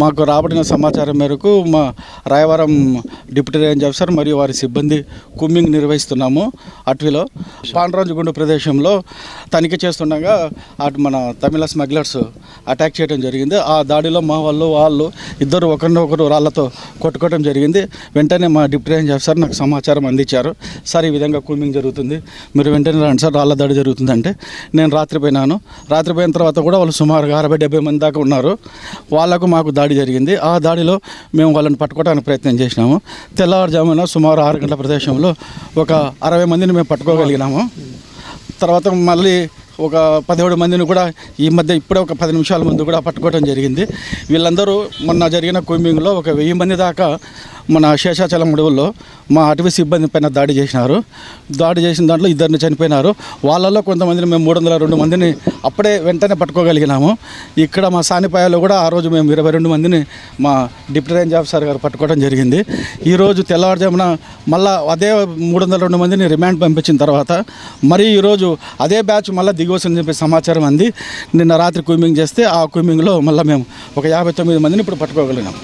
మాకు రాబడిన సమాచారం మేరకు మా రాయవరం డిప్యూటీ రేంజ్ ఆఫీసర్ మరియు వారి సిబ్బంది కుమ్మింగ్ నిర్వహిస్తున్నాము అటవీలో. పాండ్రాంజుగుండు ప్రదేశంలో తనిఖీ చేస్తుండగా అటు మన తమిళ స్మగ్లర్స్ అటాక్ చేయడం జరిగింది. ఆ దాడిలో మా వాళ్ళు వాళ్ళు ఇద్దరు ఒకరినొకరు రాళ్ళతో కొట్టుకోవడం జరిగింది. వెంటనే మా డిప్యూటీ రేంజ్ ఆఫీసర్ నాకు సమాచారం అందించారు. సార్ ఈ విధంగా కూమింగ్ జరుగుతుంది. మీరు వెంటనే రండి సార్ రాళ్ళ దాడి జరుగుతుందంటే నేను రాత్రి పోయినాను రాత్రి పోయిన తర్వాత కూడా వాళ్ళు సుమారుగా అరవై డెబ్బై మంది దాకా ఉన్నారు. వాళ్ళకు మాకు దాడి జరిగింది. ఆ దాడిలో మేము వాళ్ళని పట్టుకోవడానికి ప్రయత్నం చేసినాము. తెల్లవారుజామున సుమారు ఆరు గంటల ప్రదేశంలో ఒక అరవై మందిని మేము పట్టుకోగలిగినాము. తర్వాత మళ్ళీ ఒక పదిహేడు మందిని కూడా ఈ మధ్య ఇప్పుడే ఒక పది నిమిషాల ముందు కూడా పట్టుకోవడం జరిగింది. వీళ్ళందరూ మొన్న జరిగిన కుమ్మింగ్లో ఒక వెయ్యి మంది దాకా మన శేషాచలం అడవుల్లో మా అటవీ సిబ్బంది పైన దాడి చేసినారు. దాడి చేసిన దాంట్లో ఇద్దరిని చనిపోయినారు. వాళ్ళల్లో కొంతమందిని మేము మూడు వందల రెండు మందిని అప్పుడే వెంటనే పట్టుకోగలిగినాము. ఇక్కడ మా సానిపాయాలో కూడా ఆ రోజు మేము ఇరవై రెండు మందిని మా డిప్యూటీ రేంజ్ ఆఫీసర్ గారు పట్టుకోవడం జరిగింది. ఈరోజు తెల్లవారుజామున మళ్ళా అదే మూడు వందల రెండు మందిని రిమాండ్ పంపించిన తర్వాత మరి ఈరోజు అదే బ్యాచ్ మళ్ళీ దిగవచ్చని చెప్పి సమాచారం అంది. నిన్న రాత్రి క్విమింగ్ చేస్తే ఆ క్విమింగ్లో మళ్ళీ మేము ఒక యాభై తొమ్మిది మందిని ఇప్పుడు పట్టుకోగలిగినాం.